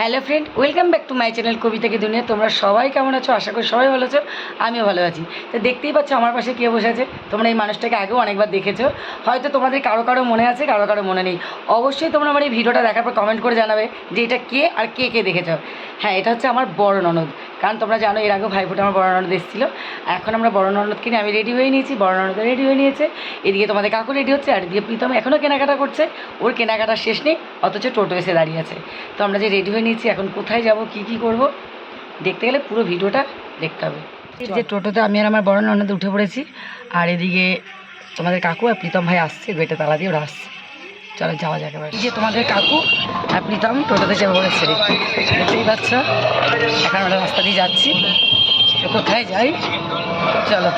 Hello friend, welcome back to my channel কবিতাকে দুনিয়া। তোমরা সবাই কেমন আছো? আশা করি সবাই ভালো আছো, আমিও ভালো আছি। তো দেখতেই পাচ্ছ আমার পাশে কে বসে আছে? তোমরা এই মানুষটাকে আগেও অনেকবার দেখেছ। হয়তো তোমাদের কারও কারও মনে আছে, কারও কারও মনে নেই। অবশ্যই তোমরা আমার এই ভিডিওটা দেখার পর কমেন্ট করে জানাবে যে এটা কে আর কে কে দেখেছ। হ্যাঁ এটা হচ্ছে আমার বড় ননদ। কারণ তোমরা জানো, এর আগেও ভাইফোঁটা আমার বড় ননদ এসেছিল। এখন আমরা বড় ননদকে নিয়ে আমি রেডি হয়ে নিয়েছি, বড় ননদ রেডি হয়ে নিয়েছে। এদিকে তোমাদের কাকু রেডি হচ্ছে, আর এদিকে প্রীতম এখনও কেনাকাটা করছে। ওর কেনাকাটার শেষ নেই, অথচ টোটো এসে দাঁড়িয়ে আছে। তো আমরা যে রেডি হয়ে নিয়েছি এখন কোথায় যাব কি কি করব দেখতে গেলে পুরো ভিডিওটা দেখতে হবে। যে টোটোতে আমি আর আমার বড় ননদ উঠে পড়েছি আর এদিকে তোমাদের কাকু আর প্রীতম ভাই আসছে গেটে তালা দিয়ে ওরা আসছে। চলো যাওয়া যাক এবার। এই যে তোমাদের কাকু আর প্রীতম টোটোতে চেপে পড়েছে দেখতেই পাচ্ছ এখন আমরা রাস্তা দিয়ে যাচ্ছি। কোথায় যাই? চলো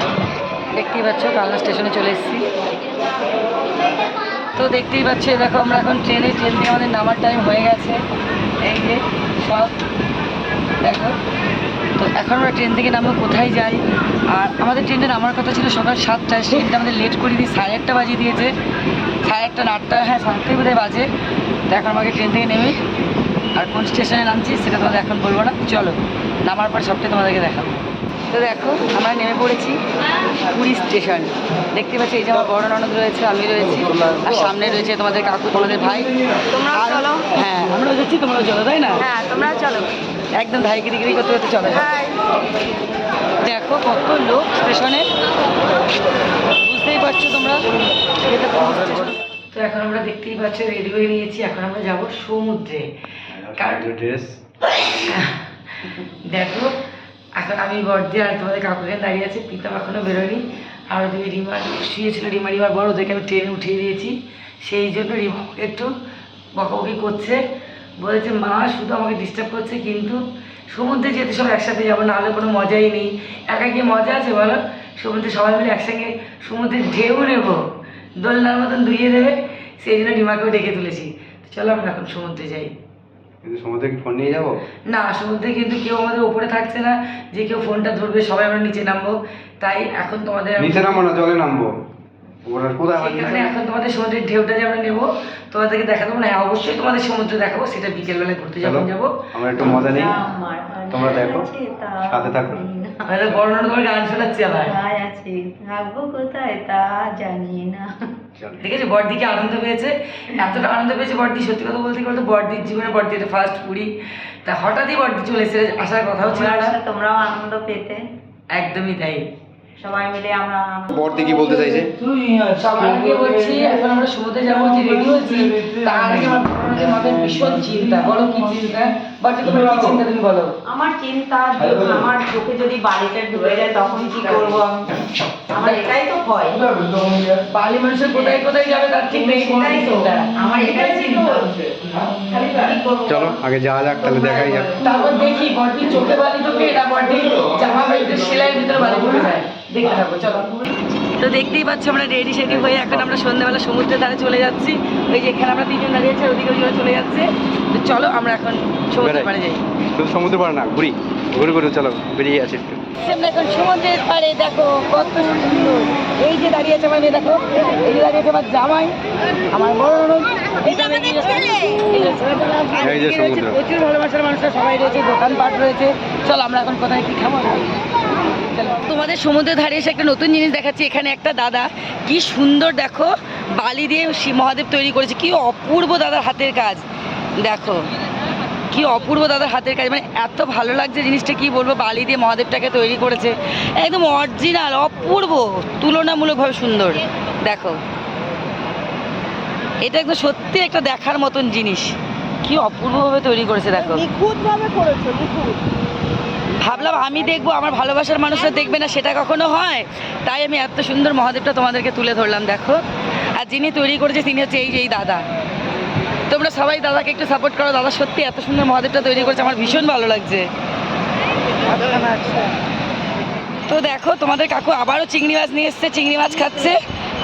দেখতেই পাচ্ছ কালনা স্টেশনে চলে এসেছি। তো দেখতেই পাচ্ছ দেখো আমরা এখন ট্রেনে ট্রেন দিয়ে আমাদের নামার টাইম হয়ে গেছে। যে সব দেখো। তো এখন আমরা ট্রেন থেকে নামবো, কোথায় যাই? আর আমাদের ট্রেনটা নামার কথা ছিল সকাল সাতটায় ট্রেনটা আমাদের লেট করে দিই সাড়ে আটটা বাজিয়ে দিয়েছে। সাড়ে না আটটা হ্যাঁ সাতটাই বোধ বোধহয় বাজে। তো এখন আমাকে ট্রেন থেকে নেমে আর কোন স্টেশনে নামছি, সেটা তোমাদের এখন বলব না। চলো, নামার পর সবটাই তোমাদেরকে দেখাবো। তো দেখো আমরা নেমে পড়েছি পুরী স্টেশন। দেখতে পাচ্ছি এই যে আমার বড় ননদ রয়েছে আমি রয়েছি আর সামনে রয়েছে তোমাদের কাকু তোমাদের ভাই। আর- চলো। হ্যাঁ আমরাও যাচ্ছি তোমরাও চলো তাই না? হ্যাঁ তোমরা চলো। একদম ধাইগিরিগিরি করতে করতে চলো। দেখো কত লোক স্টেশনে। বুঝতেই পারছ তোমরা? তো এখন আমরা দেখতেই পাচ্ছি রেডি হয়ে নিয়েছি। এখন আমরা যাব সমুদ্রে। কারণ ড্রেস দেখো এখন আমি বর্দি আর তোমাদের কাকুকে দাঁড়িয়ে আছে পিতাম এখনও বেরোয়নি। আর ওদিকে রিমা শুয়েছিল, রিমা রিমার বড় ওদেরকে আমি ট্রেনে উঠিয়ে দিয়েছি। সেই জন্য রিমা একটু বকাবকি করছে। বলেছে, মা, শুধু আমাকে ডিস্টার্ব করছে, কিন্তু সমুদ্রে যেতে সব একসাথে যাব, নাহলে কোনো মজাই নেই। একা গিয়ে মজা আছে বলো? সমুদ্রে সবাই মিলে একসঙ্গে সমুদ্রের ঢেউ নেব, দোলনার মতন ধুইয়ে দেবে। সেই জন্য রিমাকেও ডেকে তুলেছি। চলো আমরা এখন সমুদ্রে যাই। কিন্তু সমুদ্রে কি ফোন নিয়ে যাব? না সমুদ্রে কিন্তু কেউ আমাদের উপরে থাকছে না। যে কেউ ফোনটা ধরবে সবাই আমরা নিচে নামবো। তাই এখন তোমাদের নিচে নামবো না জলে নামবো। ওরা কোথায় এখন তোমাদের সমুদ্রের ঢেউটা যে আমরা নেব তোমাদেরকে দেখাবো না হ্যাঁ, অবশ্যই তোমাদের সমুদ্র দেখাবো সেটা বিকেলবেলা ঘুরতে যখন যাব। আমরা একটু মজা নিই। তোমরা দেখো সাথে থাকো। আমাদের বড় তোমার গান শোনাচ্ছি আবার। আছে থাকব কোথায় তা জানি না। চলো দেখেছ বড়দিকে আনন্দ পেয়েছে? এতটা আনন্দ পেয়েছে বড়দি সত্যি কথা বলতে বলতো বড়দির জীবনে বড়দি এটা ফার্স্ট পুরী। তা হঠাৎই বড়দি চলে এসে আসার কথাও ছিল না। তোমরাও আনন্দ পেতে। একদমই তাই। সবাই মিলে আমরা কি বলতে চাইছে আগে বলছি এখন আমরা সমুদ্রে যাব যে রেডি হচ্ছি তার আগে মাথায় ভীষণ চিন্তা বলো কি চিন্তা বাট তোমার কি চিন্তা তুমি বলো আমার চিন্তা আমার চোখে যদি বালিটা ঢুকে যায় তখন কি করব আমি আমার এটাই তো ভয় বালি মানুষের কোথায় কোথায় যাবে তার ঠিক নেই কোনো তো আমার এটাই চিন্তা চলো আগে যাওয়া যাক তাহলে দেখাই যাক তারপর দেখি চোখে বালি ঢোকে না বডি জামা প্যান্টের সেলাইয়ের ভিতরে বালি ঢুকে যায় দেখতে থাকো চলো। তো দেখতেই পাচ্ছ আমরা রেডি সেডি হয়ে এখন আমরা সন্ধ্যাবেলা সমুদ্রের ধারে চলে যাচ্ছি। ওই যে এখানে আমরা তিনজন দাঁড়িয়ে আছি ওদিকে ওদিকে চলে যাচ্ছে। তো চলো আমরা এখন সমুদ্রের পাড়ে যাই। শুধু সমুদ্র পাড়ে না ঘুরি। ঘুরে ঘুরে চলো বেরিয়ে আসি একটু। আমরা এখন সমুদ্রের পাড়ে দেখো কত সুন্দর। এই যে দাঁড়িয়ে আছে আমার মেয়ে দেখো। এই যে দাঁড়িয়ে আছে আমার জামাই আমার বড় আছে। প্রচুর ভালোবাসার মানুষরা সবাই রয়েছে দোকানপাট রয়েছে। চল আমরা এখন কোথায় কি খাব। তোমাদের সমুদ্রের ধারে এসে একটা নতুন জিনিস দেখাচ্ছি, এখানে একটা দাদা। কি সুন্দর, দেখো, বালি দিয়ে মহাদেব তৈরি করেছে। কি অপূর্ব দাদার হাতের কাজ। দেখো, কি অপূর্ব দাদার হাতের কাজ। মানে এত ভালো লাগছে জিনিসটা, কি বলব, বালি দিয়ে মহাদেবটাকে তৈরি করেছে। একদম অরিজিনাল অপূর্ব, তুলনামূলকভাবে সুন্দর। দেখো, এটা একদম সত্যি একটা দেখার মতন জিনিস। কি অপূর্বভাবে তৈরি করেছে, দেখো। নিখুঁতভাবে করেছ, নিখুঁত। ভাবলাম আমি দেখব, আমার ভালোবাসার মানুষরা দেখবে না, সেটা কখনো হয়? তাই আমি এত সুন্দর মহাদেবটা তোমাদেরকে তুলে ধরলাম, দেখো। আর যিনি তৈরি করেছে, তিনি হচ্ছে এই যে এই দাদা। তোমরা সবাই দাদাকে একটু সাপোর্ট করো, দাদা সত্যি এত সুন্দর মহাদেবটা তৈরি করেছে, আমার ভীষণ ভালো লাগছে। তো দেখো, তোমাদের কাকু আবারও চিংড়ি মাছ নিয়ে এসছে, চিংড়ি মাছ খাচ্ছে।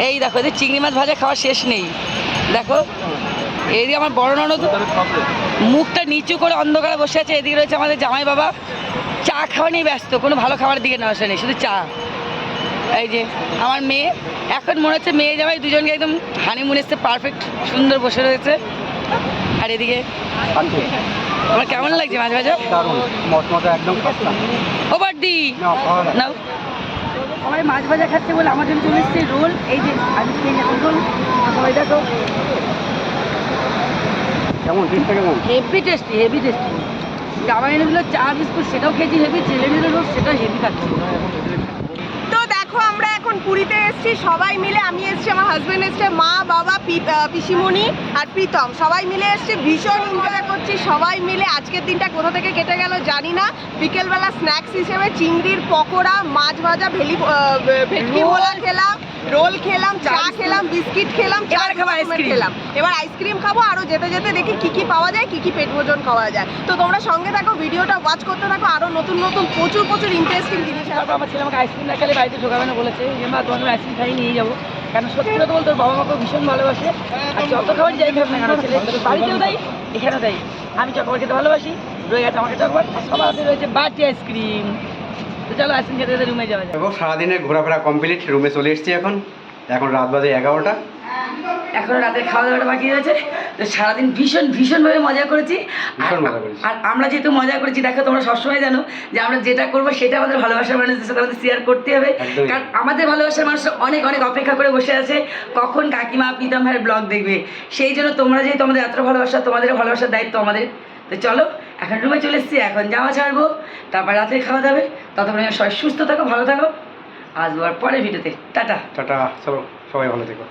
এই দেখো যে চিংড়ি মাছ ভাজা খাওয়া শেষ নেই। দেখো যে আমার বড় ননদ মুখটা নিচু করে অন্ধকারে বসে আছে, এদিকে রয়েছে আমাদের জামাই বাবা চা খাওয়া নিয়ে ব্যস্ত কোনো ভালো খাবারের দিকে নেওয়া আসা নেই শুধু চা। এই যে আমার মেয়ে এখন মনে হচ্ছে মেয়ে জামাই দুজনকে একদম হানিমুন এসছে পারফেক্ট সুন্দর বসে রয়েছে। আর এদিকে তোমার কেমন লাগছে মাছ ভাজা দারুণ মশমশা একদম ও বাড্ডি! না নাও। সবাই মাছ ভাজা খাচ্ছে বলে আমার জন্য চলে এসছে রোল এই যে আমি খেয়ে যাব রোল। সবাই দেখো। কেমন টেস্টটা কেমন? হেভি টেস্টি হেভি টেস্টি জামা এনে দিল চা বিস্কুট সেটাও খেয়েছি হেভি ছেলে নিল সেটা হেভি খাচ্ছি। তো দেখো আমরা এখন পুরীতে এসেছি সবাই মিলে আমি এসেছি আমার হাজবেন্ড এসছে মা বাবা পিসিমণি আর প্রীতম। সবাই মিলে এসেছি ভীষণ এনজয় করছি সবাই মিলে আজকের দিনটা কোথা থেকে কেটে গেল জানি না। বিকেলবেলা স্ন্যাক্স হিসেবে চিংড়ির পকোড়া মাছ ভাজা ভেলি ভেটকি। মোলা খেলাম রোল খেলাম চা খেলাম বিস্কিট খেলাম এবার খাব ice-cream। খেলাম। এবার আইসক্রিম খাব আরও যেতে যেতে দেখি কি কি পাওয়া যায় কি কি পেট ভোজন খাওয়া যায়। তো তোমরা সঙ্গে থাকো ভিডিওটা ওয়াচ করতে থাকো আরও নতুন নতুন প্রচুর প্রচুর ইন্টারেস্টিং জিনিস। তারপর আমার ছেলে আমাকে আইসক্রিম না খেলে বাড়িতে ঢোকাবে না বলেছে যে মা তোমাকে আইসক্রিম খাইয়ে নিয়ে যাব। কারণ সত্যি কথা বলতে বাবা মাকে ভীষণ ভালোবাসে। আর যত খাবার যাই খাবে না কেন ছেলে বাড়িতেও দেয় এখানেও দেয়। আমি চকবার খেতে ভালোবাসি রয়ে গেছে আমাকে চকবার সবার হাতে রয়েছে বাটি আইসক্রিম তো চলো আইসক্রিম খেতে রুমে যাওয়া যায় দেখো সারাদিনের ঘোরাফেরা কমপ্লিট রুমে চলে এসেছি এখন। এখন রাত বাজে এগারোটা। এখন রাতের খাওয়া দাওয়াটা বাকি রয়েছে। তো সারাদিন ভীষণ ভীষণভাবে মজা করেছি। আর মজা করেছি। আর আমরা যেহেতু মজা করেছি দেখো তোমরা সবসময় জানো যে আমরা যেটা করব সেটা আমাদের ভালোবাসার মানুষদের সাথে আমাদের শেয়ার করতে হবে। কারণ আমাদের ভালোবাসার মানুষ অনেক অনেক অপেক্ষা করে বসে আছে। কখন কাকিমা প্রীতম ভাইয়ের ব্লগ দেখবে? সেই জন্য তোমরা যেহেতু আমাদের এত ভালোবাসা তোমাদের ভালোবাসার দায়িত্ব আমাদের। তো চলো এখন রুমে চলে এসেছি। এখন জামা ছাড়বো তারপর রাতে খাওয়া দাবে ততক্ষণ সবাই সুস্থ থাকো ভালো থাকো। আসব পরে পরে ভিডিওতে টাটা। টাটা চলো সবাই ভালো থেকো।